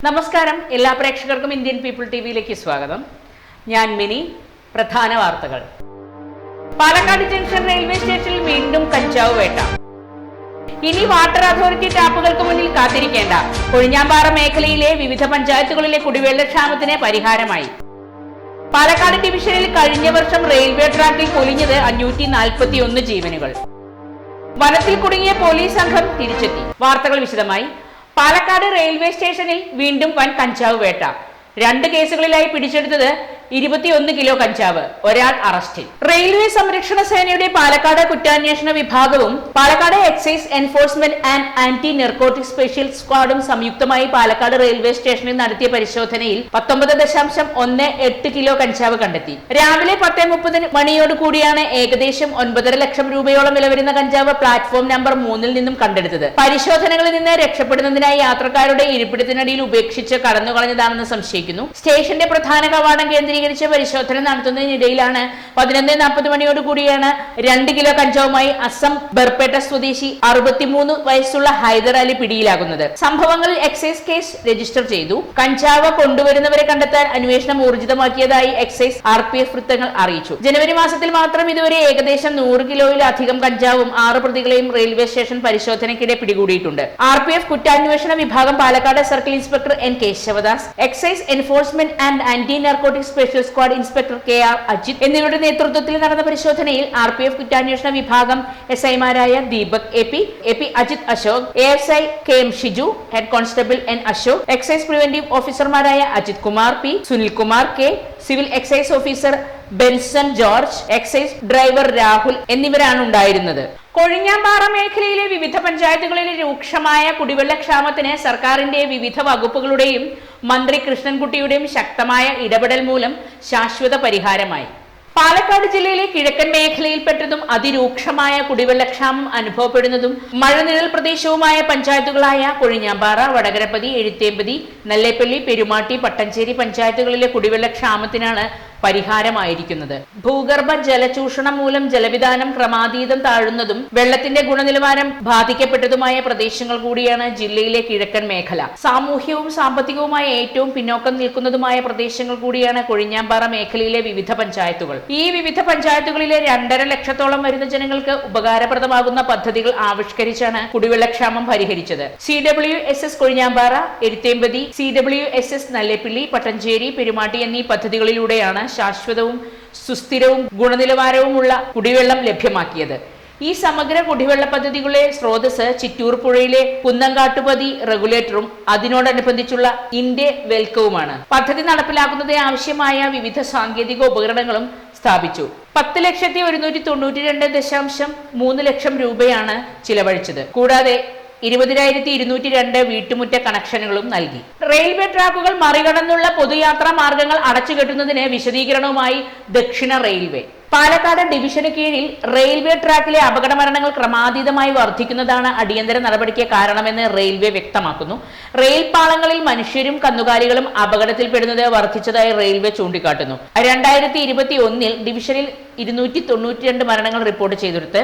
നമസ്കാരം. എല്ലാ പ്രേക്ഷകർക്കും ഇന്ത്യൻ പീപ്പിൾ ടി വിയിലേക്ക് സ്വാഗതം. ഞാൻ മിനി. പ്രധാന വാർത്തകൾ. പാലക്കാട് ജംഗ്ഷൻ റെയിൽവേ സ്റ്റേഷനിൽ വീണ്ടും കഞ്ചാവ് വേട്ട. ഇനി വാട്ടർ അതോറിറ്റി ടാപ്പുകൾക്ക് മുന്നിൽ കാത്തിരിക്കേണ്ട. കൊഴിഞ്ഞാമ്പാറ മേഖലയിലെ വിവിധ പഞ്ചായത്തുകളിലെ കുടിവെള്ളക്ഷാമത്തിന് പരിഹാരമായി. പാലക്കാട് ഡിവിഷനിൽ കഴിഞ്ഞ വർഷം റെയിൽവേ ട്രാക്കിൽ പൊലിഞ്ഞത് അഞ്ഞൂറ്റി നാൽപ്പത്തി ഒന്ന് ജീവനുകൾ. വനത്തിൽ കുടുങ്ങിയ പോലീസ് സംഘം തിരിച്ചെത്തി. വാർത്തകൾ വിശദമായി. പാലക്കാട് റെയിൽവേ സ്റ്റേഷനിൽ വീണ്ടും വൻ കഞ്ചാവ് വേട്ട. രണ്ട് കേസുകളിലായി പിടിച്ചെടുത്തത് ഇരുപത്തിയൊന്ന് കിലോ കഞ്ചാവ് ഒരാൾ അറസ്റ്റിൽ. റെയിൽവേ സംരക്ഷണ സേനയുടെ പാലക്കാട് കുറ്റാന്വേഷണ വിഭാഗവും Palakkad excise enforcement and anti narcotic special സ്ക്വാഡും സംയുക്തമായി പാലക്കാട് റെയിൽവേ സ്റ്റേഷനിൽ നടത്തിയ പരിശോധനയിൽ പത്തൊമ്പത് ദശാംശം ഒന്ന് എട്ട് കിലോ കഞ്ചാവ് കണ്ടെത്തി. രാവിലെ പത്തേ മുപ്പതിന് മണിയോട് കൂടിയാണ് ഏകദേശം ഒൻപതര ലക്ഷം രൂപയോളം വില വരുന്ന കഞ്ചാവ് പ്ലാറ്റ്ഫോം നമ്പർ മൂന്നിൽ നിന്നും കണ്ടെടുത്തത്. പരിശോധനകളിൽ നിന്ന് രക്ഷപ്പെടുന്നതിനായി യാത്രക്കാരുടെ ഇരിപ്പിടത്തിനടിയിൽ ഉപേക്ഷിച്ച് കടന്നുകളഞ്ഞതാണെന്ന് സംശയിക്കുന്നു. സ്റ്റേഷന്റെ പ്രധാന കവാടം കേന്ദ്രീകരിച്ച് പരിശോധന നടത്തുന്നതിനിടയിലാണ് പതിനൊന്ന് നാൽപ്പത് മണിയോട് കൂടിയാണ് രണ്ട് കിലോ കഞ്ചാവുമായി അസം ബർപേട്ട സ്വദേശി അറുപത്തിമൂന്ന് വയസ്സുള്ള ഹൈദർ അലി പിടിയിലാകുന്നത്. സംഭവങ്ങളിൽ എക്സൈസ് കേസ് രജിസ്റ്റർ ചെയ്തു. കഞ്ചാവ് കൊണ്ടുവരുന്നവരെ കണ്ടെത്താൻ അന്വേഷണം ഊർജിതമാക്കിയതായി എക്സൈസ് ആർ പി എഫ് വൃത്തങ്ങൾ അറിയിച്ചു. ജനുവരി മാസത്തിൽ മാത്രം ഇതുവരെ ഏകദേശം നൂറ് കിലോയിലധികം കഞ്ചാവും ആറ് പ്രതികളെയും റെയിൽവേ സ്റ്റേഷൻ പരിശോധനയ്ക്കിടെ പിടികൂടിയിട്ടുണ്ട്. ആർ പി എഫ് കുറ്റാന്വേഷണ വിഭാഗം Palakkad circle inspector N Keshavadas excise enforcement and anti narcotic special squad inspector K R Ajith എന്നിവരുടെ നേതൃത്വത്തിൽ നടന്ന പരിശോധനയിൽ ആർ പി എഫ് കുറ്റാന്വേഷണ വിഭാഗം എസ് ഐമാരായ Deepak A P A P Ajith Ashok A S I K M Shiju head constable N Ashok excise preventive ഓഫീസർമാരായ Ajith Kumar P Sunil Kumar K civil excise officer Benson George excise driver Rahul എന്നിവരാണ് ഉണ്ടായിരുന്നത്. കൊഴിഞ്ഞാമ്പാറ മേഖലയിലെ വിവിധ പഞ്ചായത്തുകളിലെ രൂക്ഷമായ കുടിവെള്ളക്ഷാമത്തിന് സർക്കാരിന്റെ വിവിധ വകുപ്പുകളുടെയും മന്ത്രി കൃഷ്ണൻകുട്ടിയുടെയും ശക്തമായ ഇടപെടൽ മൂലം ശാശ്വത പരിഹാരമായി. പാലക്കാട് ജില്ലയിലെ കിഴക്കൻ മേഖലയിൽപ്പെട്ടതും അതിരൂക്ഷമായ കുടിവെള്ളക്ഷാമം അനുഭവപ്പെടുന്നതും മഴനിഴൽ പ്രദേശവുമായ പഞ്ചായത്തുകളായ കൊഴിഞ്ഞാമ്പാറ വടകരപ്പതി എഴുത്തേമ്പതി നെല്ലേപ്പള്ളി പെരുമാട്ടി പട്ടഞ്ചേരി പഞ്ചായത്തുകളിലെ കുടിവെള്ളക്ഷാമത്തിനാണ് പരിഹാരമായിരിക്കുന്നത്. ഭൂഗർഭ ജലചൂഷണം മൂലം ജലവിധാനം ക്രമാതീതം താഴുന്നതും വെള്ളത്തിന്റെ ഗുണനിലവാരം ബാധിക്കപ്പെട്ടതുമായ പ്രദേശങ്ങൾ കൂടിയാണ് ജില്ലയിലെ കിഴക്കൻ മേഖല. സാമൂഹ്യവും സാമ്പത്തികവുമായ ഏറ്റവും പിന്നോക്കം നിൽക്കുന്നതുമായ പ്രദേശങ്ങൾ കൂടിയാണ് കൊഴിഞ്ഞാമ്പാറ മേഖലയിലെ വിവിധ പഞ്ചായത്തുകൾ. ഈ വിവിധ പഞ്ചായത്തുകളിലെ രണ്ടര ലക്ഷത്തോളം വരുന്ന ജനങ്ങൾക്ക് ഉപകാരപ്രദമാകുന്ന പദ്ധതികൾ ആവിഷ്കരിച്ചാണ് കുടിവെള്ളക്ഷാമം പരിഹരിച്ചത്. C W S S Kozhinjampara Eruthempathy C W S S Nallepilly Pattanchery Perumatty എന്നീ പദ്ധതികളിലൂടെയാണ് ശാശ്വതവും സുസ്ഥിരവും ഗുണനിലവാരവുമുള്ള കുടിവെള്ളം ലഭ്യമാക്കിയത്. ഈ സമഗ്ര കുടിവെള്ള പദ്ധതികളെ സ്രോതസ് ചിറ്റൂർ പുഴയിലെ കുന്നങ്കാട്ടുപതി റെഗുലേറ്ററും അതിനോടനുബന്ധിച്ചുള്ള ഇന്ത്യ വെൽക്കവുമാണ്. പദ്ധതി നടപ്പിലാക്കുന്നതിന് ആവശ്യമായ വിവിധ സാങ്കേതിക ഉപകരണങ്ങളും സ്ഥാപിച്ചു. പത്ത് ലക്ഷത്തി ഒരുന്നൂറ്റി തൊണ്ണൂറ്റി രണ്ട് ദശാംശം മൂന്ന് ലക്ഷം രൂപയാണ് ചിലവഴിച്ചത്. കൂടാതെ ഇരുപതിനായിരത്തി ഇരുന്നൂറ്റി രണ്ട് വീട്ടുമുറ്റ കണക്ഷനുകളും നൽകി. റെയിൽവേ ട്രാക്കുകൾ മറികടന്നുള്ള പൊതുയാത്രാ മാർഗങ്ങൾ അടച്ചുകെട്ടുന്നതിന് വിശദീകരണവുമായി ദക്ഷിണ റെയിൽവേ. പാലക്കാട് ഡിവിഷന് കീഴിൽ റെയിൽവേ ട്രാക്കിലെ അപകട മരണങ്ങൾ ക്രമാതീതമായി വർദ്ധിക്കുന്നതാണ് അടിയന്തര നടപടിക്ക് കാരണമെന്ന് റെയിൽവേ വ്യക്തമാക്കുന്നു. റെയിൽ പാളങ്ങളിൽ മനുഷ്യരും കന്നുകാലികളും അപകടത്തിൽപ്പെടുന്നത് വർദ്ധിച്ചതായി റെയിൽവേ ചൂണ്ടിക്കാട്ടുന്നു. രണ്ടായിരത്തി ഇരുപത്തി ഒന്നിൽ ഡിവിഷനിൽ ഇരുന്നൂറ്റി തൊണ്ണൂറ്റി രണ്ട് മരണങ്ങൾ റിപ്പോർട്ട് ചെയ്തെടുത്ത്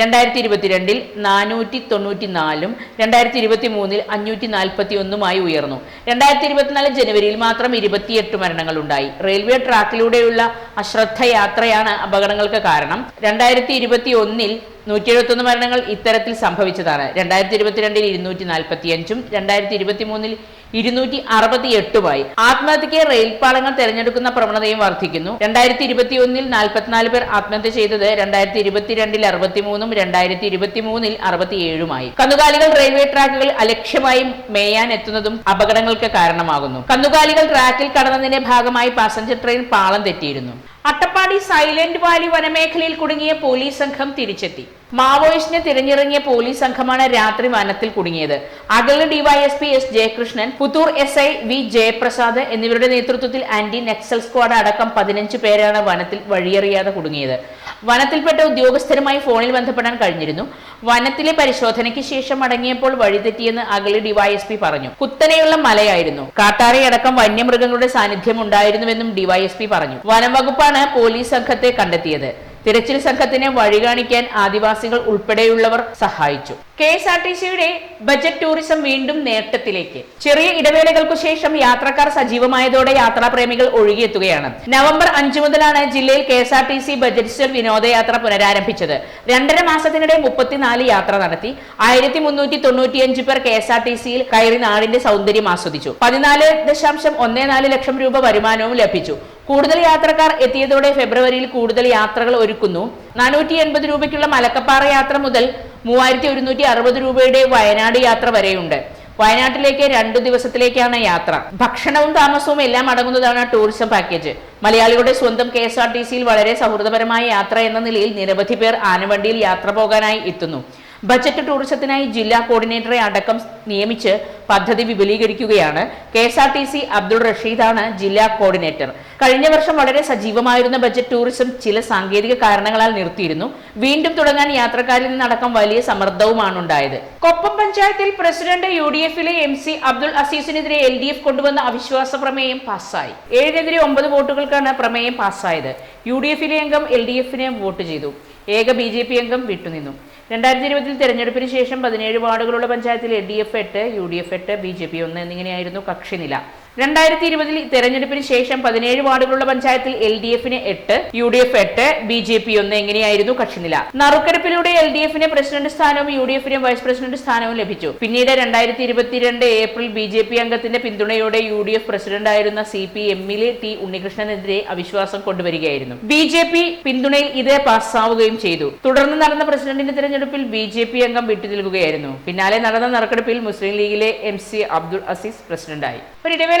രണ്ടായിരത്തി ഇരുപത്തിരണ്ടിൽ നാനൂറ്റി തൊണ്ണൂറ്റി നാലും രണ്ടായിരത്തി ഇരുപത്തി മൂന്നിൽ അഞ്ഞൂറ്റി നാൽപ്പത്തി ഒന്നുമായി ഉയർന്നു. രണ്ടായിരത്തി ഇരുപത്തിനാല് ജനുവരിയിൽ മാത്രം ഇരുപത്തിയെട്ട് മരണങ്ങൾ ഉണ്ടായി റെയിൽവേ ട്രാക്കിലൂടെയുള്ള അശ്രദ്ധ യാത്രയാണ് അപകടങ്ങൾക്ക് കാരണം. രണ്ടായിരത്തി ഇരുപത്തി ഒന്നിൽ നൂറ്റി എഴുപത്തൊന്ന് മരണങ്ങൾ ഇത്തരത്തിൽ സംഭവിച്ചതാണ്. രണ്ടായിരത്തി ഇരുപത്തിരണ്ടിൽ ഇരുന്നൂറ്റി നാൽപ്പത്തി അഞ്ചും രണ്ടായിരത്തി ഇരുപത്തി മൂന്നിൽ ഇരുന്നൂറ്റി അറുപത്തി എട്ടുമായി ആത്മഹത്യക്ക് റെയിൽപാളങ്ങൾ തെരഞ്ഞെടുക്കുന്ന പ്രവണതയും വർദ്ധിക്കുന്നു. രണ്ടായിരത്തി ഇരുപത്തി ഒന്നിൽ നാൽപ്പത്തിനാല് പേർ ആത്മഹത്യ ചെയ്തത് രണ്ടായിരത്തി ഇരുപത്തിരണ്ടിൽ അറുപത്തിമൂന്നും രണ്ടായിരത്തി ഇരുപത്തി മൂന്നിൽ അറുപത്തിയേഴുമായി. കന്നുകാലികൾ റെയിൽവേ ട്രാക്കുകൾ അലക്ഷ്യമായി മേയാൻ എത്തുന്നതും അപകടങ്ങൾക്ക് കാരണമാകുന്നു. കന്നുകാലികൾ ട്രാക്കിൽ കടന്നതിന്റെ ഭാഗമായി പാസഞ്ചർ ട്രെയിൻ പാളം തെറ്റിയിരുന്നു. അട്ടപ്പാടി സൈലന്റ് വാലി വനമേഖലയിൽ കുടുങ്ങിയ പോലീസ് സംഘം തിരിച്ചെത്തി. മാവോയിസ്റ്റിനെ തിരഞ്ഞിറങ്ങിയ പോലീസ് സംഘമാണ് രാത്രി വനത്തിൽ കുടുങ്ങിയത്. Agali DySP S Jayakrishnan Puthur S I V Jayaprasad എന്നിവരുടെ നേതൃത്വത്തിൽ ആന്റി നക്സൽ സ്ക്വാഡ് അടക്കം പതിനഞ്ച് പേരാണ് വനത്തിൽ വഴിയറിയാതെ കുടുങ്ങിയത്. വനത്തിൽപ്പെട്ട ഉദ്യോഗസ്ഥരുമായി ഫോണിൽ ബന്ധപ്പെടാൻ കഴിഞ്ഞിരുന്നു. വനത്തിലെ പരിശോധനയ്ക്ക് ശേഷം മടങ്ങിയപ്പോൾ വഴിതെറ്റിയെന്ന് അഗളി ഡിവൈഎസ്പി പറഞ്ഞു. കുത്തനെയുള്ള മലയായിരുന്നു. കാട്ടാറയടക്കം വന്യമൃഗങ്ങളുടെ സാന്നിധ്യം ഉണ്ടായിരുന്നുവെന്നും ഡിവൈഎസ്പി പറഞ്ഞു. വനം തുടർന്നാണ് പോലീസ് സംഘത്തെ കണ്ടെത്തിയത്. തിരച്ചിൽ സംഘത്തിന് വഴികാണിക്കാൻ ആദിവാസികൾ ഉൾപ്പെടെയുള്ളവർ സഹായിച്ചു. കെ എസ് ആർ ടി സിയുടെ ബജറ്റ് ടൂറിസം വീണ്ടും നേട്ടത്തിലേക്ക്. ചെറിയ ഇടവേളകൾക്കു ശേഷം യാത്രക്കാർ സജീവമായതോടെ യാത്രാപ്രേമികൾ ഒഴുകിയെത്തുകയാണ്. നവംബർ അഞ്ചു മുതലാണ് ജില്ലയിൽ K S R T C budget വിനോദയാത്ര പുനരാരംഭിച്ചത്. രണ്ടര മാസത്തിനിടെ മുപ്പത്തിനാല് യാത്ര നടത്തി. ആയിരത്തി മുന്നൂറ്റി തൊണ്ണൂറ്റിയഞ്ച് പേർ കെ എസ് ആർ ടി സിയിൽ കയറി നാടിന്റെ സൗന്ദര്യം ആസ്വദിച്ചു. പതിനാല് ദശാംശം ഒന്നേ നാല് ലക്ഷം രൂപ വരുമാനവും ലഭിച്ചു. കൂടുതൽ യാത്രക്കാർ എത്തിയതോടെ ഫെബ്രുവരിയിൽ കൂടുതൽ യാത്രകൾ ഒരുക്കുന്നു. നാനൂറ്റി എൺപത് രൂപയ്ക്കുള്ള മലക്കപ്പാറ യാത്ര മുതൽ മൂവായിരത്തി ഒരുന്നൂറ്റി അറുപത് രൂപയുടെ വയനാട് യാത്ര വരെയുണ്ട്. വയനാട്ടിലേക്ക് രണ്ടു ദിവസത്തിലേക്കാണ് യാത്ര. ഭക്ഷണവും താമസവും എല്ലാം അടങ്ങുന്നതാണ് ടൂറിസം പാക്കേജ്. മലയാളികളുടെ സ്വന്തം കെ എസ് ആർ ടി സിയിൽ വളരെ സൗഹൃദപരമായ യാത്ര എന്ന നിലയിൽ നിരവധി പേർ ആനവണ്ടിയിൽ യാത്ര പോകാനായി എത്തുന്നു. ബജറ്റ് ടൂറിസത്തിനായി ജില്ലാ കോർഡിനേറ്ററെ അടക്കം നിയമിച്ച് പദ്ധതി വിപുലീകരിക്കുകയാണ്. K S R T C Abdul റഷീദാണ് ജില്ലാ കോർഡിനേറ്റർ. കഴിഞ്ഞ വർഷം വളരെ സജീവമായിരുന്ന ബജറ്റ് ടൂറിസം ചില സാങ്കേതിക കാരണങ്ങളാൽ നിർത്തിയിരുന്നു. വീണ്ടും തുടങ്ങാൻ യാത്രക്കാരിൽ നിന്നടക്കം വലിയ സമ്മർദ്ദവുമാണ് ഉണ്ടായത്. കൊപ്പം പഞ്ചായത്തിൽ പ്രസിഡന്റ് യു ഡി എഫിലെ എം സി അബ്ദുൾ അസീസിനെതിരെ എൽ ഡി എഫ് കൊണ്ടുവന്ന അവിശ്വാസ പ്രമേയം പാസ്സായി. ഏഴിനെതിരെ ഒമ്പത് വോട്ടുകൾക്കാണ് പ്രമേയം പാസ്സായത്. യു ഡി എഫിലെ അംഗം എൽ ഡി എഫിനെ വോട്ട് ചെയ്തു. ഏക ബി ജെ പി അംഗം വിട്ടുനിന്നു. രണ്ടായിരത്തി ഇരുപതിൽ തെരഞ്ഞെടുപ്പിന് ശേഷം പതിനേഴ് വാർഡുകളുള്ള പഞ്ചായത്തിൽ എ ഡി എഫ് എട്ട് യു ഡി എഫ് എട്ട് ബി ജെ പി ഒന്ന് എന്നിങ്ങനെയായിരുന്നു കക്ഷിനില. രണ്ടായിരത്തി ഇരുപതിൽ തെരഞ്ഞെടുപ്പിന് ശേഷം പതിനേഴ് വാർഡുകളുള്ള പഞ്ചായത്തിൽ എൽ ഡി എഫിന് എട്ട് യു ഡി എഫ് എട്ട് ബി ജെ പി ഒന്ന് എങ്ങനെയായിരുന്നു കക്ഷിനില? നറുക്കെടുപ്പിലൂടെ എൽ ഡി എഫിന് പ്രസിഡന്റ് സ്ഥാനവും യു ഡി എഫിന് വൈസ് പ്രസിഡന്റ് സ്ഥാനവും ലഭിച്ചു. പിന്നീട് രണ്ടായിരത്തി ഇരുപത്തിരണ്ട് ഏപ്രിൽ ബി ജെ പി അംഗത്തിന്റെ പിന്തുണയോടെ യു ഡി എഫ് പ്രസിഡന്റായിരുന്ന സി പി എമ്മിലെ ടി ഉണ്ണികൃഷ്ണനെതിരെ അവിശ്വാസം കൊണ്ടുവരികയായിരുന്നു. ബി ജെ പി പിന്തുണയിൽ ഇത് പാസ്സാവുകയും ചെയ്തു. തുടർന്ന് നടന്ന പ്രസിഡന്റിന്റെ തെരഞ്ഞെടുപ്പിൽ ബി ജെ പി അംഗം വിട്ടുനിൽക്കുകയായിരുന്നു പിന്നാലെ നടന്ന നറുക്കെടുപ്പിൽ മുസ്ലിം ലീഗിലെ എം സി അബ്ദുൾ അസീസ് പ്രസിഡന്റായി. ഒരു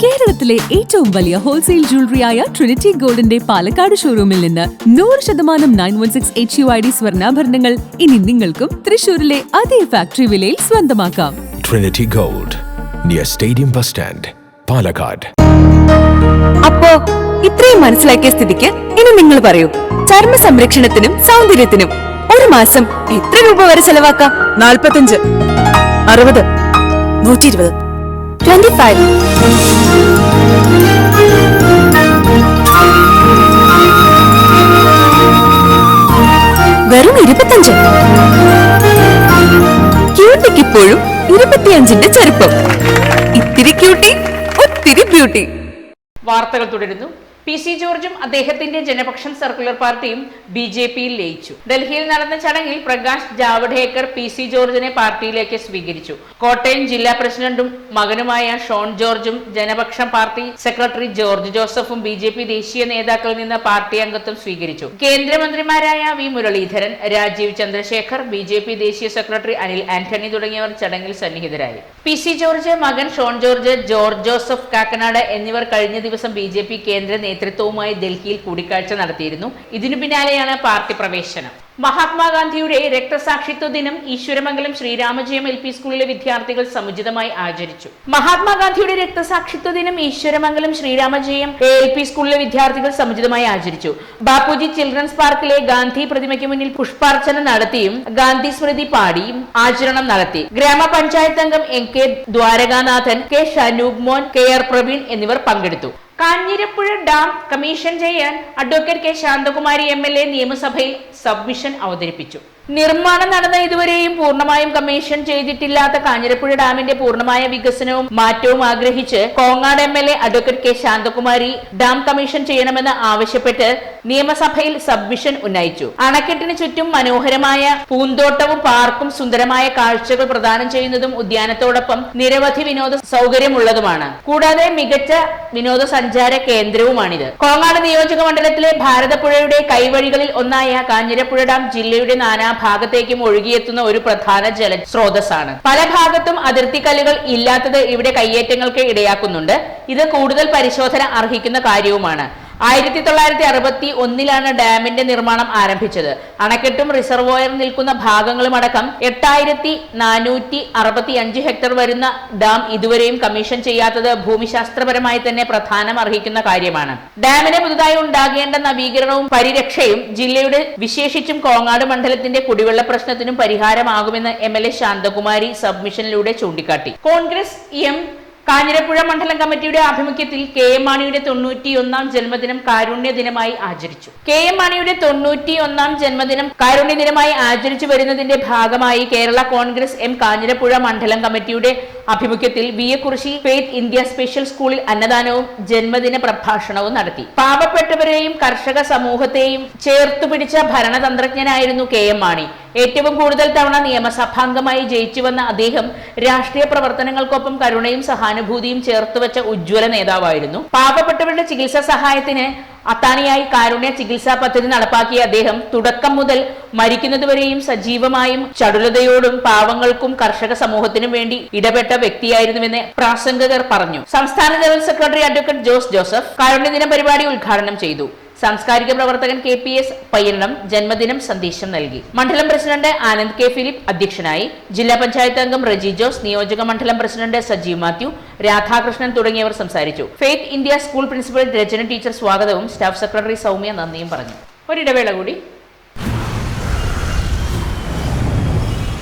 കേരളത്തിലെ ഏറ്റവും വലിയ ഹോൾസെയിൽ ജ്വല്ലറിയായ ട്രിനിറ്റി ഗോൾഡിന്റെ പാലക്കാട് ഷോറൂമിൽ നിന്ന് നൂറ് ശതമാനം nine one six H U I D സ്വർണാഭരണങ്ങൾ ഇനി നിങ്ങൾക്കും തൃശൂരിലെ അതേ ഫാക്ടറി വിലയിൽ സ്വന്തമാക്കാം. Trinity gold near stadium bus stand Palakkad അപ്പോ ഇത്രയും മനസ്സിലാക്കിയ സ്ഥിതിക്ക് ഇനി നിങ്ങൾ പറയൂ ചർമ്മ സംരക്ഷണത്തിനും സൗന്ദര്യത്തിനും ഒരു മാസം എത്ര രൂപ വരെ ചെലവാക്കാം? നാൽപ്പത്തഞ്ച് അറുപത് നൂറ്റി ഇരുപത് ട്വന്റി ഫൈവ് വെറും ഇരുപത്തഞ്ച്. ക്യൂട്ടിക്ക് ഇപ്പോഴും ഇരുപത്തിയഞ്ചിന്റെ ചെറുപ്പം ഇത്തിരി ക്യൂട്ടി ഒത്തിരി ബ്യൂട്ടി വാർത്തകൾ തുടരുന്നു. പി സി ജോർജും അദ്ദേഹത്തിന്റെ ജനപക്ഷം സർക്കുലർ പാർട്ടിയും ബി ജെ പിയിൽ ലയിച്ചു. ഡൽഹിയിൽ നടന്ന ചടങ്ങിൽ പ്രകാശ് ജാവ്ഡേക്കർ പി സി ജോർജിനെ പാർട്ടിയിലേക്ക് സ്വീകരിച്ചു. കോട്ടയം ജില്ലാ പ്രസിഡന്റും മകനുമായ ഷോൺ ജോർജും ജനപക്ഷം പാർട്ടി സെക്രട്ടറി ജോർജ് ജോസഫും ബി ജെ പി ദേശീയ നേതാക്കളിൽ നിന്ന് പാർട്ടി അംഗത്വം സ്വീകരിച്ചു. കേന്ദ്രമന്ത്രിമാരായ V Muraleedharan Rajeev Chandrasekhar B J P ദേശീയ സെക്രട്ടറി അനിൽ ആന്റണി തുടങ്ങിയവർ ചടങ്ങിൽ സന്നിഹിതരായി. പി സി ജോർജ് മകൻ ഷോൺ ജോർജ് ജോർജ് ജോസഫ് കാക്കനാട് എന്നിവർ കഴിഞ്ഞ ദിവസം ബി കേന്ദ്ര നേതൃത്വവുമായി ഡൽഹിയിൽ കൂടിക്കാഴ്ച നടത്തിയിരുന്നു. ഇതിനു പിന്നാലെയാണ് പാർട്ടി പ്രവേശനം. മഹാത്മാഗാന്ധിയുടെ രക്തസാക്ഷിത്വ ദിനം ഈശ്വരമംഗലം ശ്രീരാമജയം എൽ പി സ്കൂളിലെ വിദ്യാർത്ഥികൾ സമുചിതമായി ആചരിച്ചു. മഹാത്മാഗാന്ധിയുടെ രക്തസാക്ഷിത്വ ദിനം ഈശ്വരമംഗലം ശ്രീരാമജയം എൽ പി സ്കൂളിലെ വിദ്യാർത്ഥികൾ സമുചിതമായി ആചരിച്ചു. ബാപ്പുജി ചിൽഡ്രൻസ് പാർക്കിലെ ഗാന്ധി പ്രതിമയ്ക്ക് മുന്നിൽ പുഷ്പാർച്ചന നടത്തിയും ഗാന്ധി സ്മൃതി പാടിയും ആചരണം നടത്തി. ഗ്രാമപഞ്ചായത്ത് അംഗം N K Dwarakanathan K Shanoob Mon K R Praveen എന്നിവർ പങ്കെടുത്തു. കാഞ്ഞിരപ്പുഴ ഡാം കമ്മീഷൻ ചെയ്യാൻ advocate K Santhakumari M L A നിയമസഭയിൽ സബ്മിഷൻ അവതരിപ്പിച്ചു നിർമ്മാണം നടന്ന ഇതുവരെയും പൂർണമായും കമ്മീഷൻ ചെയ്തിട്ടില്ലാത്ത കാഞ്ഞിരപ്പുഴ ഡാമിന്റെ പൂർണമായ വികസനവും മാറ്റവും ആഗ്രഹിച്ച് Kongad M L A advocate K Santhakumari dam commission ചെയ്യണമെന്ന് ആവശ്യപ്പെട്ട് നിയമസഭയിൽ സബ്മിഷൻ ഉന്നയിച്ചു. അണക്കെട്ടിന് ചുറ്റും മനോഹരമായ പൂന്തോട്ടവും പാർക്കും സുന്ദരമായ കാഴ്ചകൾ പ്രദാനം ചെയ്യുന്നതും ഉദ്യാനത്തോടൊപ്പം നിരവധി വിനോദ സൗകര്യമുള്ളതുമാണ്. കൂടാതെ മികച്ച വിനോദസഞ്ചാര കേന്ദ്രവുമാണിത്. കോങ്ങാട് നിയോജക മണ്ഡലത്തിലെ ഭാരതപ്പുഴയുടെ കൈവഴികളിൽ ഒന്നായ കാഞ്ഞിരപ്പുഴ ഡാം ജില്ലയുടെ നാനാഭാഗത്തേക്കും ഒഴുകിയെത്തുന്ന ഒരു പ്രധാന ജല സ്രോതസ്സാണ്. പല ഭാഗത്തും അതിർത്തി കല്ലുകൾ ഇല്ലാത്തത് ഇവിടെ കയ്യേറ്റങ്ങൾക്ക് ഇടയാക്കുന്നുണ്ട്. ഇത് കൂടുതൽ പരിശോധന അർഹിക്കുന്ന കാര്യവുമാണ്. ആയിരത്തി തൊള്ളായിരത്തി അറുപത്തി ഒന്നിലാണ് ഡാമിന്റെ നിർമ്മാണം ആരംഭിച്ചത്. അണക്കെട്ടും റിസർവോയർ നിൽക്കുന്ന ഭാഗങ്ങളും അടക്കം എട്ടായിരത്തി നാനൂറ്റി അറുപത്തി അഞ്ച് ഹെക്ടർ വരുന്ന ഡാം ഇതുവരെയും കമ്മീഷൻ ചെയ്യാത്തത് ഭൂമിശാസ്ത്രപരമായി തന്നെ പ്രധാനം അർഹിക്കുന്ന കാര്യമാണ്. ഡാമിന് പുതുതായി ഉണ്ടാകേണ്ട നവീകരണവും പരിരക്ഷയും ജില്ലയുടെ വിശേഷിച്ചും കോങ്ങാട് മണ്ഡലത്തിന്റെ കുടിവെള്ള പ്രശ്നത്തിനും പരിഹാരമാകുമെന്ന് എം എൽ എ ശാന്തകുമാരി സബ്മിഷനിലൂടെ ചൂണ്ടിക്കാട്ടി. കോൺഗ്രസ് എം കാഞ്ഞിരപ്പുഴ മണ്ഡലം കമ്മിറ്റിയുടെ ആഭിമുഖ്യത്തിൽ കെ എം മാണിയുടെ തൊണ്ണൂറ്റിയൊന്നാം ജന്മദിനം കാരുണ്യ ദിനമായി ആചരിച്ചു. കെ എം മാണിയുടെ തൊണ്ണൂറ്റിയൊന്നാം ജന്മദിനം കാരുണ്യ ദിനമായി ആചരിച്ചു വരുന്നതിന്റെ ഭാഗമായി കേരള കോൺഗ്രസ് എം കാഞ്ഞിരപ്പുഴ മണ്ഡലം കമ്മിറ്റിയുടെ ആഭിമുഖ്യത്തിൽ V A Kurissi faith India special സ്കൂളിൽ അന്നദാനവും ജന്മദിന പ്രഭാഷണവും നടത്തി. പാവപ്പെട്ടവരെയും കർഷക സമൂഹത്തെയും ചേർത്തുപിടിച്ച ഭരണതന്ത്രജ്ഞനായിരുന്നു കെ എം മാണി. ഏറ്റവും കൂടുതൽ തവണ നിയമസഭാംഗമായി ജയിച്ചുവന്ന അദ്ദേഹം രാഷ്ട്രീയ പ്രവർത്തനങ്ങൾക്കൊപ്പം കരുണയും സഹാനുഭൂതിയും ചേർത്തുവച്ച ഉജ്ജ്വല നേതാവായിരുന്നു. പാവപ്പെട്ടവരുടെ ചികിത്സാ സഹായത്തിന് അത്താണിയായി കാരുണ്യ ചികിത്സാ പദ്ധതി നടപ്പാക്കിയ അദ്ദേഹം തുടക്കം മുതൽ മരിക്കുന്നതുവരെയും സജീവമായും ചടുലതയോടും പാവങ്ങൾക്കും കർഷക സമൂഹത്തിനും വേണ്ടി ഇടപെട്ട വ്യക്തിയായിരുന്നുവെന്ന് പ്രാസംഗകർ പറഞ്ഞു. സംസ്ഥാന general secretary advocate Jose Joseph കാരുണ്യദിന പരിപാടി ഉദ്ഘാടനം ചെയ്തു. സാംസ്കാരിക പ്രവർത്തകൻ കെ പി എസ് പയ്യണം ജന്മദിനം സന്ദേശം നൽകി. മണ്ഡലം പ്രസിഡന്റ് ആനന്ദ് കെ ഫിലിപ്പ് അധ്യക്ഷനായി. ജില്ലാ പഞ്ചായത്ത് അംഗം റജി ജോസ് നിയോജക മണ്ഡലം പ്രസിഡന്റ് സജീവ് മാത്യു രാധാകൃഷ്ണൻ തുടങ്ങിയവർ സംസാരിച്ചു. Faith India school principal Rachana teacher സ്വാഗതവും സ്റ്റാഫ് സെക്രട്ടറി സൗമ്യ നന്ദിയും പറഞ്ഞു. ഒരിടവേള കൂടി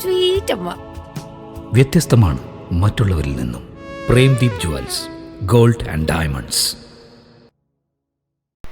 സ്വീറ്റ് അമ്മ വ്യത്യസ്തമാണ് മറ്റുള്ളവരിൽ നിന്നും. Premdeep jewels gold and diamonds.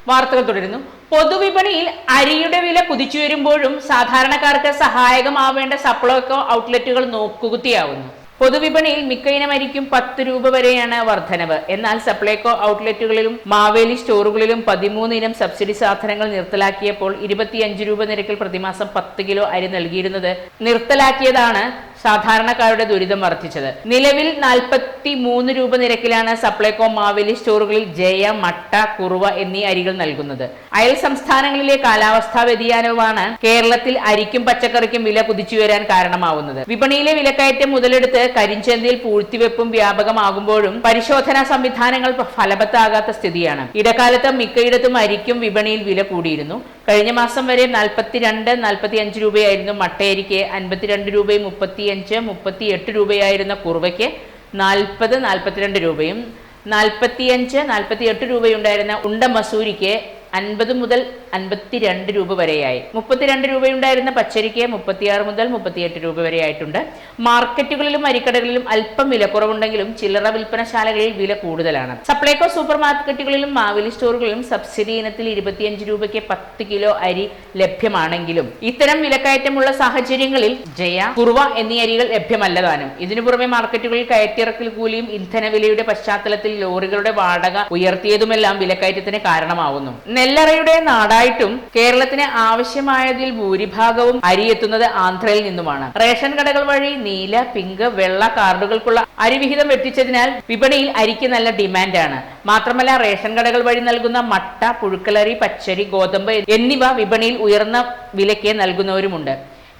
വാർത്തകൾ തുടരുന്നു. പൊതുവിപണിയിൽ അരിയുടെ വില കുതിച്ചുയരുമ്പോഴും സാധാരണക്കാർക്ക് സഹായകമാവേണ്ട സപ്ലൈകോ ഔട്ട്ലെറ്റുകൾ നോക്കുകുത്തിയാവുന്നു. പൊതുവിപണിയിൽ മിക്ക ഇനം അരിക്കും പത്ത് രൂപ വരെയാണ് വർധനവ്. എന്നാൽ സപ്ലൈകോ ഔട്ട്ലെറ്റുകളിലും മാവേലി സ്റ്റോറുകളിലും പതിമൂന്ന് ഇനം സബ്സിഡി സാധനങ്ങൾ നിർത്തലാക്കിയപ്പോൾ ഇരുപത്തിയഞ്ച് രൂപ നിരക്കിൽ പ്രതിമാസം പത്ത് കിലോ അരി നൽകിയിരുന്നത് നിർത്തലാക്കിയതാണ് സാധാരണക്കാരുടെ ദുരിതം വർദ്ധിച്ചത്. നിലവിൽ നാൽപ്പത്തി മൂന്ന് രൂപ നിരക്കിലാണ് സപ്ലൈകോ മാവേലി സ്റ്റോറുകളിൽ ജയ മട്ട കുറുവ എന്നീ അരികൾ നൽകുന്നത്. അയൽ സംസ്ഥാനങ്ങളിലെ കാലാവസ്ഥാ വ്യതിയാനവുമാണ് കേരളത്തിൽ അരിക്കും പച്ചക്കറിക്കും വില കുതിച്ചുയരാൻ കാരണമാവുന്നത്. വിപണിയിലെ വിലക്കയറ്റം മുതലെടുത്ത് കരിഞ്ചന്തയിൽ പൂഴ്ത്തിവെപ്പും വ്യാപകമാകുമ്പോഴും പരിശോധനാ സംവിധാനങ്ങൾ ഫലവത്താകാത്ത സ്ഥിതിയാണ്. ഇടക്കാലത്ത് മിക്കയിടത്തും അരിക്കും വിപണിയിൽ വില കൂടിയിരുന്നു. കഴിഞ്ഞ മാസം വരെ നാൽപ്പത്തിരണ്ട് നാൽപ്പത്തി അഞ്ച് രൂപയായിരുന്നു മട്ടയരിക്ക് അൻപത്തിരണ്ട് രൂപയും മുപ്പത്തിയഞ്ച് മുപ്പത്തി എട്ട് രൂപയായിരുന്ന കുറുവയ്ക്ക് നാൽപ്പത് നാൽപ്പത്തിരണ്ട് രൂപയും നാൽപ്പത്തിയഞ്ച് നാൽപ്പത്തി എട്ട് രൂപയുണ്ടായിരുന്ന ഉണ്ട മസൂരിക്ക് അൻപത് മുതൽ അൻപത്തിരണ്ട് രൂപ വരെയായി. മുപ്പത്തിരണ്ട് രൂപയുണ്ടായിരുന്ന പച്ചരിക്ക് മുപ്പത്തിയാറ് മുതൽ മുപ്പത്തിയെട്ട് രൂപ വരെ ആയിട്ടുണ്ട് മാർക്കറ്റുകളിലും അരിക്കടകളിലും അല്പം വിലക്കുറവുണ്ടെങ്കിലും ചില്ലറ വിൽപ്പനശാലകളിൽ വില കൂടുതലാണ്. സപ്ലൈകോ സൂപ്പർ മാർക്കറ്റുകളിലും മാവേലി സ്റ്റോറുകളിലും സബ്സിഡി ഇനത്തിൽ ഇരുപത്തിയഞ്ച് രൂപയ്ക്ക് പത്ത് കിലോ അരി ലഭ്യമാണെങ്കിലും ഇത്തരം വിലക്കയറ്റമുള്ള സാഹചര്യങ്ങളിൽ ജയ കുറുവ എന്നീ അരികൾ ലഭ്യമല്ല താനും ഇതിനു പുറമെ മാർക്കറ്റുകളിൽ കയറ്റിറക്കൽ കൂലിയും ഇന്ധനവിലയുടെ പശ്ചാത്തലത്തിൽ ലോറികളുടെ വാടക ഉയർത്തിയതുമെല്ലാം വിലക്കയറ്റത്തിന് കാരണമാവുന്നു. നെല്ലറയുടെ നാടായിട്ടും കേരളത്തിന് ആവശ്യമായതിൽ ഭൂരിഭാഗവും അരി എത്തുന്നത് ആന്ധ്രയിൽ നിന്നുമാണ്. റേഷൻ കടകൾ വഴി നീല പിങ്ക് വെള്ള കാർഡുകൾക്കുള്ള അരിവിഹിതം വെട്ടിച്ചതിനാൽ വിപണിയിൽ അരിക്ക് നല്ല ഡിമാൻഡാണ്. മാത്രമല്ല റേഷൻ കടകൾ വഴി നൽകുന്ന മട്ട പുഴുക്കലരി പച്ചരി ഗോതമ്പ് എന്നിവ വിപണിയിൽ ഉയർന്ന വിലയ്ക്ക് നൽകുന്നവരുമുണ്ട്.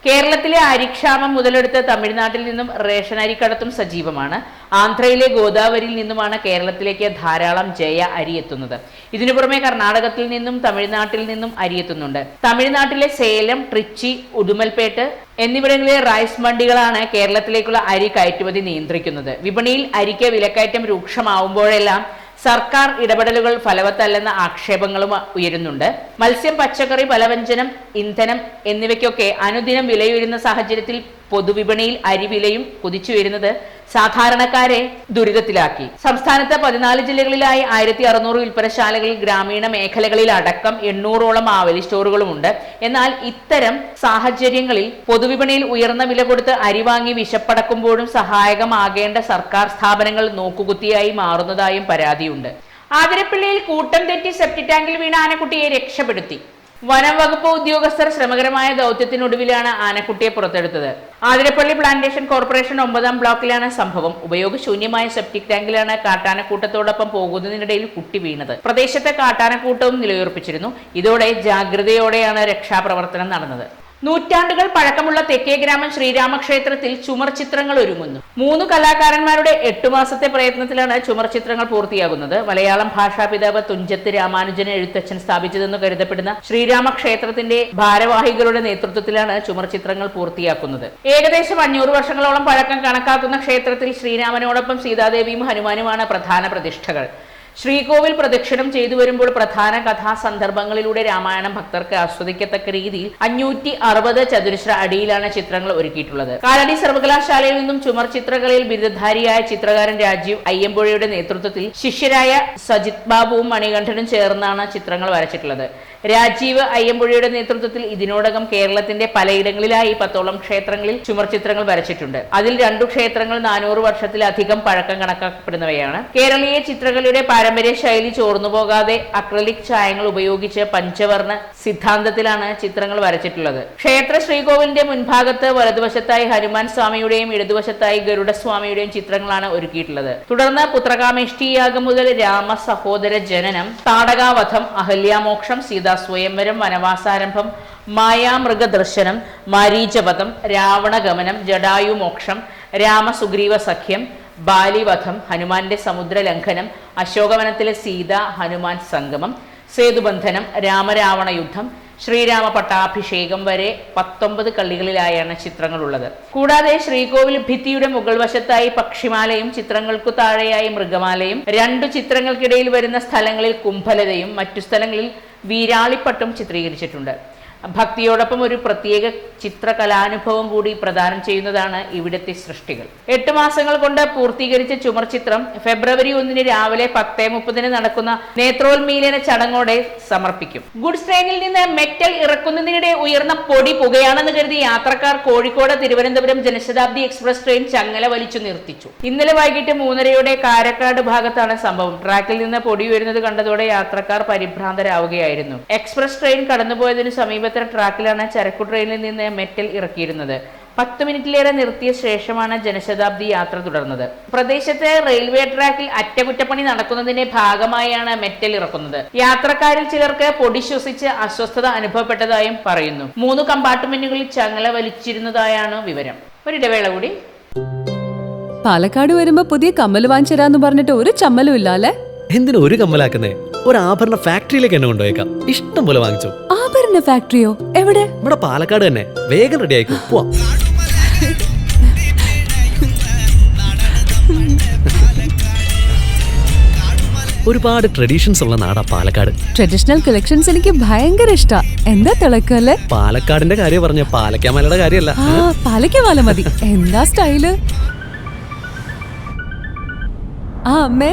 കേരളത്തിലെ അരിക്ഷാമം മുതലെടുത്ത് തമിഴ്നാട്ടിൽ നിന്നും റേഷൻ അരിക്കടത്തും സജീവമാണ്. ആന്ധ്രയിലെ ഗോദാവരിയിൽ നിന്നുമാണ് കേരളത്തിലേക്ക് ധാരാളം ജയ അരി എത്തുന്നത്. ഇതിനു പുറമെ കർണാടകത്തിൽ നിന്നും തമിഴ്നാട്ടിൽ നിന്നും അരി എത്തുന്നുണ്ട്. തമിഴ്നാട്ടിലെ സേലം ട്രിച്ചി ഉടുമൽപേട്ട് എന്നിവിടങ്ങളിലെ റൈസ് മണ്ടികളാണ് കേരളത്തിലേക്കുള്ള അരി കയറ്റുമതി നിയന്ത്രിക്കുന്നത്. വിപണിയിൽ അരിക്ക് വിലക്കയറ്റം രൂക്ഷമാവുമ്പോഴെല്ലാം സർക്കാർ ഇടപെടലുകൾ ഫലവത്തല്ലെന്ന ആക്ഷേപങ്ങളും ഉയരുന്നുണ്ട്. മത്സ്യം പച്ചക്കറി പലവ്യഞ്ജനം ഇന്ധനം എന്നിവയ്ക്കൊക്കെ അനുദിനം വിലയുയരുന്ന സാഹചര്യത്തിൽ പൊതുവിപണിയിൽ അരിവിലയും കുതിച്ചുയരുന്നത് സാധാരണക്കാരെ ദുരിതത്തിലാക്കി. സംസ്ഥാനത്ത് പതിനാല് ജില്ലകളിലായി ആയിരത്തി അറുന്നൂറ് വിൽപ്പനശാലകളിൽ ഗ്രാമീണ മേഖലകളിൽ അടക്കം എണ്ണൂറോളം ആവലി സ്റ്റോറുകളുമുണ്ട്. എന്നാൽ ഇത്തരം സാഹചര്യങ്ങളിൽ പൊതുവിപണിയിൽ ഉയർന്ന വില കൊടുത്ത് അരി വാങ്ങി വിശപ്പടക്കുമ്പോഴും സഹായകമാകേണ്ട സർക്കാർ സ്ഥാപനങ്ങൾ നോക്കുകുത്തിയായി മാറുന്നതായും പരാതിയുണ്ട്. ആതിരപ്പള്ളിയിൽ കൂട്ടം തെറ്റി സെപ്റ്റി ടാങ്കിൽ വീണ ആനക്കുട്ടിയെ രക്ഷപ്പെടുത്തി. വനം വകുപ്പ് ഉദ്യോഗസ്ഥർ ശ്രമകരമായ ദൗത്യത്തിനൊടുവിലാണ് ആനക്കുട്ടിയെ പുറത്തെടുത്തത്. ആതിരപ്പള്ളി പ്ലാന്റേഷൻ കോർപ്പറേഷൻ ഒമ്പതാം ബ്ലോക്കിലാണ് സംഭവം. ഉപയോഗശൂന്യമായ സെപ്റ്റിക് ടാങ്കിലാണ് കാട്ടാനക്കൂട്ടത്തോടൊപ്പം പോകുന്നതിനിടയിൽ കുട്ടി വീണത്. പ്രദേശത്തെ കാട്ടാനക്കൂട്ടവും നിലയുറപ്പിച്ചിരുന്നു. ഇതോടെ ജാഗ്രതയോടെയാണ് രക്ഷാപ്രവർത്തനം നടന്നത്. നൂറ്റാണ്ടുകൾ പഴക്കമുള്ള തെക്കേ ഗ്രാമം ശ്രീരാമക്ഷേത്രത്തിൽ ചുമർ ചിത്രങ്ങൾ ഒരുങ്ങുന്നു. മൂന്ന് കലാകാരന്മാരുടെ എട്ടു മാസത്തെ പ്രയത്നത്തിലാണ് ചുമർ ചിത്രങ്ങൾ പൂർത്തിയാകുന്നത്. മലയാളം ഭാഷാ പിതാവ് തുഞ്ചത്ത് രാമാനുജൻ എഴുത്തച്ഛൻ സ്ഥാപിച്ചതെന്ന് കരുതപ്പെടുന്ന ശ്രീരാമക്ഷേത്രത്തിന്റെ ഭാരവാഹികളുടെ നേതൃത്വത്തിലാണ് ചുമർ ചിത്രങ്ങൾ പൂർത്തിയാക്കുന്നത്. ഏകദേശം അഞ്ഞൂറ് വർഷങ്ങളോളം പഴക്കം കണക്കാക്കുന്ന ക്ഷേത്രത്തിൽ ശ്രീരാമനോടൊപ്പം സീതാദേവിയും ഹനുമാനുമാണ് പ്രധാന പ്രതിഷ്ഠകൾ. ശ്രീകോവിൽ പ്രദക്ഷിണം ചെയ്തു വരുമ്പോൾ പ്രധാന കഥാ സന്ദർഭങ്ങളിലൂടെ രാമായണം ഭക്തർക്ക് ആസ്വദിക്കത്തക്ക രീതിയിൽ അഞ്ഞൂറ്റി അറുപത് ചതുരശ്ര അടിയിലാണ് ചിത്രങ്ങൾ ഒരുക്കിയിട്ടുള്ളത്. കാലടി സർവകലാശാലയിൽ നിന്നും ചുമർ ചിത്രകലയിൽ ബിരുദധാരിയായ ചിത്രകാരൻ രാജീവ് അയ്യമ്പുഴയുടെ നേതൃത്വത്തിൽ ശിഷ്യരായ സജിത് ബാബുവും മണികണ്ഠനും ചേർന്നാണ് ചിത്രങ്ങൾ വരച്ചിട്ടുള്ളത്. രാജീവ് അയ്യമ്പുഴയുടെ നേതൃത്വത്തിൽ ഇതിനോടകം കേരളത്തിന്റെ പലയിടങ്ങളിലായി പത്തോളം ക്ഷേത്രങ്ങളിൽ ചുമർചിത്രങ്ങൾ വരച്ചിട്ടുണ്ട്. അതിൽ രണ്ടു ക്ഷേത്രങ്ങൾ നാനൂറ് വർഷത്തിലധികം പഴക്കം കണക്കാക്കപ്പെടുന്നവയാണ്. കേരളീയ ചിത്രകലയുടെ പാരമ്പര്യ ശൈലി ചോർന്നു പോകാതെ അക്രലിക് ചായങ്ങൾ ഉപയോഗിച്ച് പഞ്ചവർണ സിദ്ധാന്തത്തിലാണ് ചിത്രങ്ങൾ വരച്ചിട്ടുള്ളത്. ക്ഷേത്ര ശ്രീകോവിലിന്റെ മുൻഭാഗത്ത് വലതുവശത്തായി ഹനുമാൻ സ്വാമിയുടെയും ഇടതുവശത്തായി ഗരുഡസ്വാമിയുടെയും ചിത്രങ്ങളാണ് ഒരുക്കിയിട്ടുള്ളത്. തുടർന്ന് പുത്രകാമേഷ്ടിയാഗം മുതൽ രാമ സഹോദര ജനനം താടകാവധം അഹല്യാമോക്ഷം സീതാ സ്വയംവരം വനവാസാരംഭം മായാമൃഗ ദർശനം മാരീചവധം രാവണഗമനം ജഡായുമോക്ഷം രാമസുഗ്രീവ സഖ്യം ബാലിവധം ഹനുമാന്റെ സമുദ്ര ലംഘനം അശോകവനത്തിലെ സീത ഹനുമാൻ സംഗമം സേതുബന്ധനം രാമരാവണ യുദ്ധം ശ്രീരാമ പട്ടാഭിഷേകം വരെ പത്തൊമ്പത് കള്ളികളിലായാണ് ചിത്രങ്ങളുള്ളത്. കൂടാതെ ശ്രീകോവിൽ ഭിത്തിയുടെ മുകൾ വശത്തായി പക്ഷിമാലയും ചിത്രങ്ങൾക്കു താഴെയായി മൃഗമാലയും രണ്ടു ചിത്രങ്ങൾക്കിടയിൽ വരുന്ന സ്ഥലങ്ങളിൽ കുംഭലതയും മറ്റു സ്ഥലങ്ങളിൽ വീരാളിപ്പട്ടും ചിത്രീകരിച്ചിട്ടുണ്ട്. ഭക്തിയോടൊപ്പം ഒരു പ്രത്യേക ചിത്രകലാനുഭവം കൂടി പ്രദാനം ചെയ്യുന്നതാണ് ഇവിടുത്തെ സൃഷ്ടികൾ. എട്ട് മാസങ്ങൾ കൊണ്ട് പൂർത്തീകരിച്ച ചുമർ ചിത്രം ഫെബ്രുവരി ഒന്നിന് രാവിലെ പത്തേ മുപ്പതിന് നടക്കുന്ന നേത്രോന്മീലന ചടങ്ങോടെ സമർപ്പിക്കും. ഗുഡ്സ് ട്രെയിനിൽ നിന്ന് മെറ്റൽ ഇറക്കുന്നതിനിടെ ഉയർന്ന പൊടി പുകയാണെന്ന് കരുതി യാത്രക്കാർ കോഴിക്കോട് തിരുവനന്തപുരം ജനശതാബ്ദി എക്സ്പ്രസ് ട്രെയിൻ ചങ്ങല വലിച്ചു നിർത്തിച്ചു. ഇന്നലെ വൈകിട്ട് മൂന്നരയോടെ കാരക്കാട് ഭാഗത്താണ് സംഭവം. ട്രാക്കിൽ നിന്ന് പൊടി ഉയരുന്നത് കണ്ടതോടെ യാത്രക്കാർ പരിഭ്രാന്തരാവുകയായിരുന്നു. എക്സ്പ്രസ് ട്രെയിൻ കടന്നുപോയതിനു സമീപത്തെ ട്രാക്കിലാണ് ചരക്കു ട്രെയിനിൽ നിന്ന് മെറ്റൽ ഇറക്കിയിരുന്നത്. പത്ത് മിനിറ്റിലേറെ നിർത്തിയ ശേഷമാണ് ജനശതാബ്ദി യാത്ര തുടർന്നത്. പ്രദേശത്തെ റെയിൽവേ ട്രാക്കിൽ അറ്റകുറ്റപ്പണി നടക്കുന്നതിന്റെ ഭാഗമായാണ് മെറ്റൽ ഇറക്കുന്നത്. യാത്രക്കാരിൽ ചിലർക്ക് പൊടി ശ്വസിച്ച് അസ്വസ്ഥത അനുഭവപ്പെട്ടതായും പറയുന്നു. മൂന്ന് കമ്പാർട്ട്മെന്റുകളിൽ ചങ്ങല വലിച്ചിരുന്നതായാണ് വിവരം. ഒരിടവേള കൂടി. പാലക്കാട് വരുമ്പോ പുതിയ കമ്മൽ വാങ്ങിച്ചു പറഞ്ഞിട്ട് ഒരു ചമ്മലും ഇല്ല അല്ലേ എന്തിനു ഒരു കമ്മലാക്കുന്നേ? ഒരു ആഭരണ ഫാക്ടറിയിലേക്ക് എന്നെ കൊണ്ടുപോയേക്കാം. ഇഷ്ടം പോലെ വാങ്ങിച്ചു. ആഭരണ ഫാക്ടറിയോ എവിടെ? ഇവിടെ പാലക്കാട് തന്നെ. വേഗം റെഡി ആയിക്കോ. പോവാ. ഒരുപാട് ട്രഡീഷൻസ് ഉള്ള നാടാ പാലക്കാട്. ട്രഡീഷണൽ കളക്ഷൻസ് എനിക്ക് ഭയങ്കര ഇഷ്ടാ. എന്താ തിളക്കല്ലേ? പാലക്കാടിന്റെ കാര്യം പറഞ്ഞ. പാലക്കാമലയുടെ കാര്യമല്ല. ആ പാലയ്ക്ക് മതി. എന്താ സ്റ്റൈൽ ആ അമ്മേ.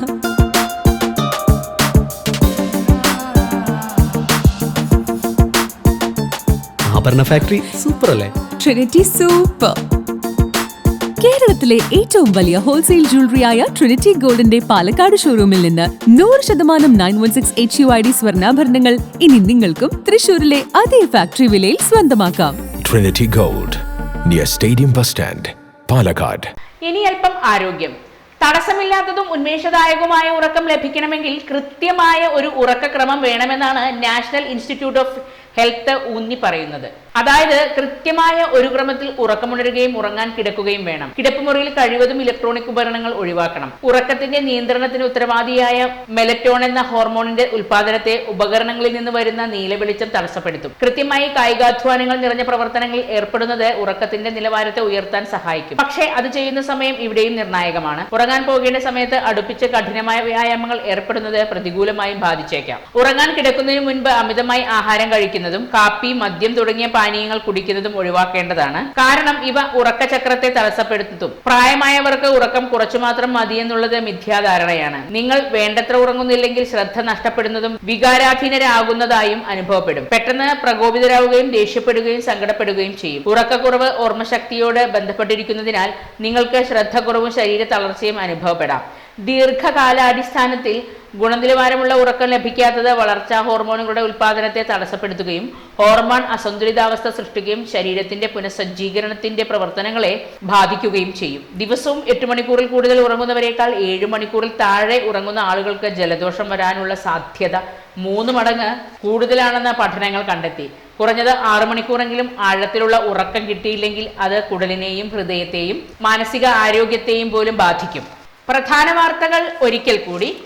ആഭരണ ഫാക്ടറി സൂപ്പർ അല്ലേ? ട്രിനിറ്റി സൂപ്പർ കേരളത്തിലെ ഏറ്റവും വലിയ ഹോൾസെയിൽ ജ്വല്ലറിയായ ട്രിനിറ്റി ഗോൾഡിന്റെ പാലക്കാട് ഷോറൂമിൽ നിന്ന് നൂറ് ശതമാനം nine one six H U I D സ്വർണാഭരണങ്ങൾ ഇനി നിങ്ങൾക്കും തൃശൂരിലെ അതേ ഫാക്ടറി വിലയിൽ സ്വന്തമാക്കാം. Trinity gold near stadium bus stand Palakkad ഇനി അല്പം ആരോഗ്യം. തടസ്സമില്ലാത്തതും ഉന്മേഷദായകവുമായ ഉറക്കം ലഭിക്കണമെങ്കിൽ കൃത്യമായ ഒരു ഉറക്കക്രമം വേണമെന്നാണ് നാഷണൽ ഇൻസ്റ്റിറ്റ്യൂട്ട് ഓഫ് ഹെൽത്ത് ഊന്നി പറയുന്നത്. അതായത് കൃത്യമായ ഒരു ക്രമത്തിൽ ഉറക്കമുണരുകയും ഉറങ്ങാൻ കിടക്കുകയും വേണം. കിടപ്പുമുറിയിൽ കഴിവതും ഇലക്ട്രോണിക് ഉപകരണങ്ങൾ ഒഴിവാക്കണം. ഉറക്കത്തിന്റെ നിയന്ത്രണത്തിന് ഉത്തരവാദിയായ മെലറ്റോൺ എന്ന ഹോർമോണിന്റെ ഉൽപാദനത്തെ ഉപകരണങ്ങളിൽ നിന്ന് വരുന്ന നീലവെളിച്ചം തടസ്സപ്പെടുത്തും. കൃത്യമായി കായികാധ്വാനങ്ങൾ നിറഞ്ഞ പ്രവർത്തനങ്ങളിൽ ഏർപ്പെടുന്നത് ഉറക്കത്തിന്റെ നിലവാരത്തെ ഉയർത്താൻ സഹായിക്കും. പക്ഷേ അത് ചെയ്യുന്ന സമയം ഇവിടെയും നിർണായകമാണ്. ഉറങ്ങാൻ പോകേണ്ട സമയത്ത് അടുപ്പിച്ച് കഠിനമായ വ്യായാമങ്ങൾ ഏർപ്പെടുന്നത് പ്രതികൂലമായും ബാധിച്ചേക്കാം. ഉറങ്ങാൻ കിടക്കുന്നതിന് മുൻപ് അമിതമായി ആഹാരം കഴിക്കുന്നതും കാപ്പി മദ്യം തുടങ്ങിയ പാനീയങ്ങൾ കുടിക്കുന്നതും ഒഴിവാക്കേണ്ടതാണ്. കാരണം ഇവ ഉറക്കചക്രത്തെ തടസ്സപ്പെടുത്തും. പ്രായമായവർക്ക് ഉറക്കം കുറച്ചു മാത്രം മതിയെന്നുള്ളത് മിഥ്യാധാരണയാണ്. നിങ്ങൾ വേണ്ടത്ര ഉറങ്ങുന്നില്ലെങ്കിൽ ശ്രദ്ധ നഷ്ടപ്പെടുന്നതും വികാരാധീനരാകുന്നതായും അനുഭവപ്പെടും. പെട്ടെന്ന് പ്രകോപിതരാവുകയും ദേഷ്യപ്പെടുകയും സങ്കടപ്പെടുകയും ചെയ്യും. ഉറക്കക്കുറവ് ഓർമ്മശക്തിയോട് ബന്ധപ്പെട്ടിരിക്കുന്നതിനാൽ നിങ്ങൾക്ക് ശ്രദ്ധക്കുറവും ശരീര തളർച്ചയും അനുഭവപ്പെടാം. ദീർഘകാലാടിസ്ഥാനത്തിൽ ഗുണനിലവാരമുള്ള ഉറക്കം ലഭിക്കാത്തത് വളർച്ചാ ഹോർമോണുകളുടെ ഉൽപാദനത്തെ തടസ്സപ്പെടുത്തുകയും ഹോർമോൺ അസന്തുലിതാവസ്ഥ സൃഷ്ടിക്കുകയും ശരീരത്തിന്റെ പുനഃസജ്ജീകരണത്തിന്റെ പ്രവർത്തനങ്ങളെ ബാധിക്കുകയും ചെയ്യും. ദിവസവും എട്ട് മണിക്കൂറിൽ കൂടുതൽ ഉറങ്ങുന്നവരെക്കാൾ ഏഴ് മണിക്കൂറിൽ താഴെ ഉറങ്ങുന്ന ആളുകൾക്ക് ജലദോഷം വരാനുള്ള സാധ്യത മൂന്ന് മടങ്ങ് കൂടുതലാണെന്ന് പഠനങ്ങൾ കണ്ടെത്തി. കുറഞ്ഞത് ആറു മണിക്കൂറെങ്കിലും ആഴത്തിലുള്ള ഉറക്കം കിട്ടിയില്ലെങ്കിൽ അത് കുടലിനെയും ഹൃദയത്തെയും മാനസിക ആരോഗ്യത്തെയും പോലും ബാധിക്കും. പ്രധാന വാർത്തകൾ ഒരിക്കൽ കൂടി.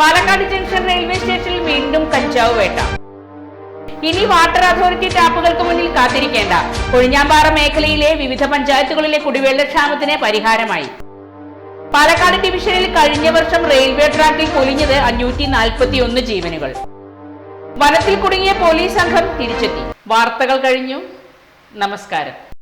പാലക്കാട് ജംഗ്ഷൻ റെയിൽവേ സ്റ്റേഷനിൽ വീണ്ടും കഞ്ചാവ് വേട്ട. ഇനി വാട്ടർ അതോറിറ്റി ടാപ്പുകൾക്ക് മുന്നിൽ കാത്തിരിക്കേണ്ട. കൊഴിഞ്ഞാമ്പാറ മേഖലയിലെ വിവിധ പഞ്ചായത്തുകളിലെ കുടിവെള്ളക്ഷാമത്തിന് പരിഹാരമായി. പാലക്കാട് ഡിവിഷനിൽ കഴിഞ്ഞ വർഷം റെയിൽവേ ട്രാക്കിൽ പൊലിഞ്ഞത് അഞ്ഞൂറ്റി നാൽപ്പത്തി ഒന്ന് ജീവനുകൾ. വനത്തിൽ കുടുങ്ങിയ പോലീസ് സംഘം തിരിച്ചെത്തി. വാർത്തകൾ കഴിഞ്ഞു. നമസ്കാരം.